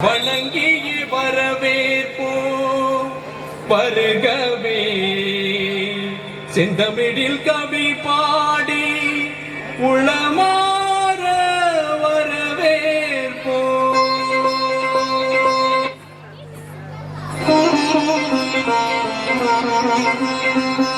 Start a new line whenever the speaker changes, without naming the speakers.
வணங்கி வரவேற்போ வருகவே செந்தமிழில் கவி பாடி உளமாற வரவேற்போ
Thank you.